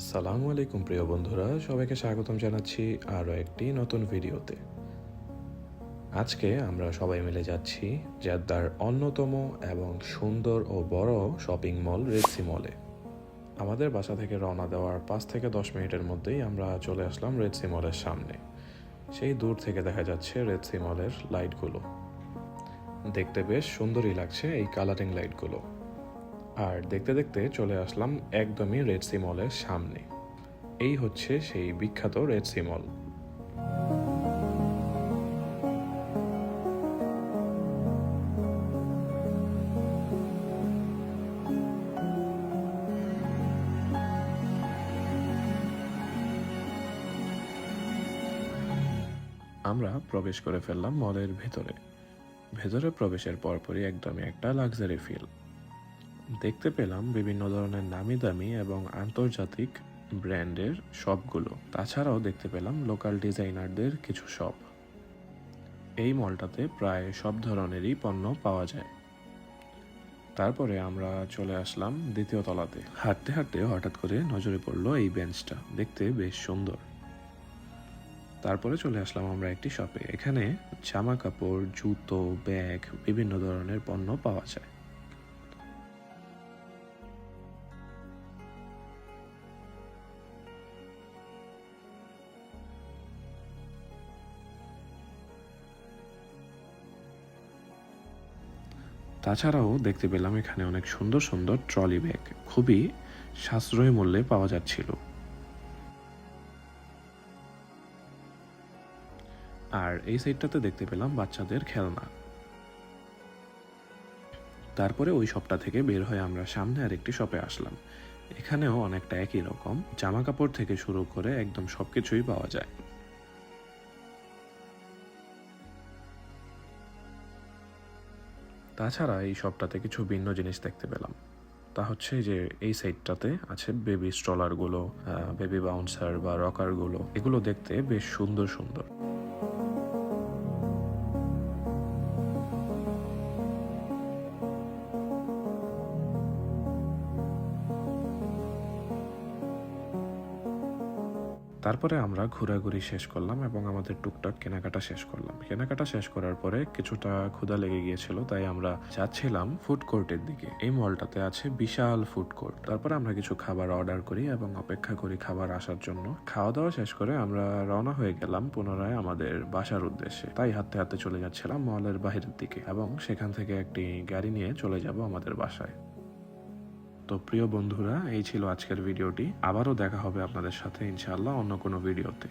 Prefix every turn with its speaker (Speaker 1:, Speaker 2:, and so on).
Speaker 1: আসসালামু আলাইকুম, প্রিয় বন্ধুরা। সবাইকে স্বাগতম জানাচ্ছি আরও একটি নতুন ভিডিওতে। আজকে আমরা সবাই মিলে যাচ্ছি জেদ্দার অন্যতম এবং সুন্দর ও বড় শপিং মল রেডসি মলে। আমাদের বাসা থেকে রওনা দেওয়ার পাঁচ থেকে দশ মিনিটের মধ্যেই আমরা চলে আসলাম রেডসি মলের সামনে। সেই দূর থেকে দেখা যাচ্ছে রেডসি মলের লাইটগুলো। দেখতে বেশ সুন্দরই লাগছে এই কালারিং লাইটগুলো। আর দেখতে দেখতে চলে আসলাম একদমই রেড সি মলের সামনে। এই হচ্ছে সেই বিখ্যাত রেড সি মল আমরা প্রবেশ করে ফেললাম মলের ভেতরে। ভেতরে প্রবেশের পরপরই একদমই একটা লাক্সারি ফিল দেখতে পেলাম বিভিন্ন ধরনের নামি দামি এবং আন্তর্জাতিক ব্র্যান্ডের শপগুলো। তাছাড়াও দেখতে পেলাম লোকাল ডিজাইনারদের কিছু শপ। এই মলটাতে প্রায় সব ধরনেরই পণ্য পাওয়া যায়। তারপরে আমরা চলে আসলাম দ্বিতীয় তলাতে। হাঁটতে হাঁটতে হঠাৎ করে নজরে পড়ল এই বেঞ্চটা। দেখতে বেশ সুন্দর। তারপরে চলে আসলাম আমরা একটি শপে। এখানে জামা কাপড়, জুতো, ব্যাগ, বিভিন্ন ধরনের পণ্য পাওয়া যায়। তাছাড়াও দেখতে পেলাম এখানে অনেক সুন্দর সুন্দর ট্রলি ব্যাগ। খুবই সাশ্রয়ী মূল্যে পাওয়া যাচ্ছিল। আর এই সাইডটাতে দেখতে পেলাম বাচ্চাদের খেলনা। তারপরে ওই শপটা থেকে বের হয়ে আমরা সামনে আরেকটি শপে আসলাম। এখানেও অনেকটা একই রকম। জামা কাপড় থেকে শুরু করে একদম সবকিছুই পাওয়া যায়। তাছাড়া এই শপটাতে কিছু ভিন্ন জিনিস দেখতে পেলাম। তা হচ্ছে যে এই সাইডটাতে আছে বেবি স্ট্রলারগুলো বেবি বাউন্সার বা রকারগুলো। এগুলো দেখতে বেশ সুন্দর সুন্দর। তারপরে আমরা ঘোরাঘুরি শেষ করলাম এবং আমাদের টুকটাক কেনাকাটা শেষ করলাম। কেনাকাটা শেষ করার পরে কিছুটা ক্ষুধা লেগে গিয়েছিল, তাই আমরা যাচ্ছিলাম ফুড কোর্টের দিকে। এই মলটাতে আছে বিশাল ফুড কোর্ট তারপরে আমরা কিছু খাবার অর্ডার করি এবং অপেক্ষা করি খাবার আসার জন্য। খাওয়া দাওয়া শেষ করে আমরা রওনা হয়ে গেলাম পুনরায় আমাদের বাসার উদ্দেশ্যে। তাই হাতে হাতে চলে যাচ্ছিলাম মলের বাহিরের দিকে এবং সেখান থেকে একটি গাড়ি নিয়ে চলে যাব আমাদের বাসায়। তো প্রিয় বন্ধুরা, এই ছিল আজকের ভিডিওটি। আবারও দেখা হবে আপনাদের সাথে, ইনশাআল্লাহ অন্য কোনো ভিডিওতে।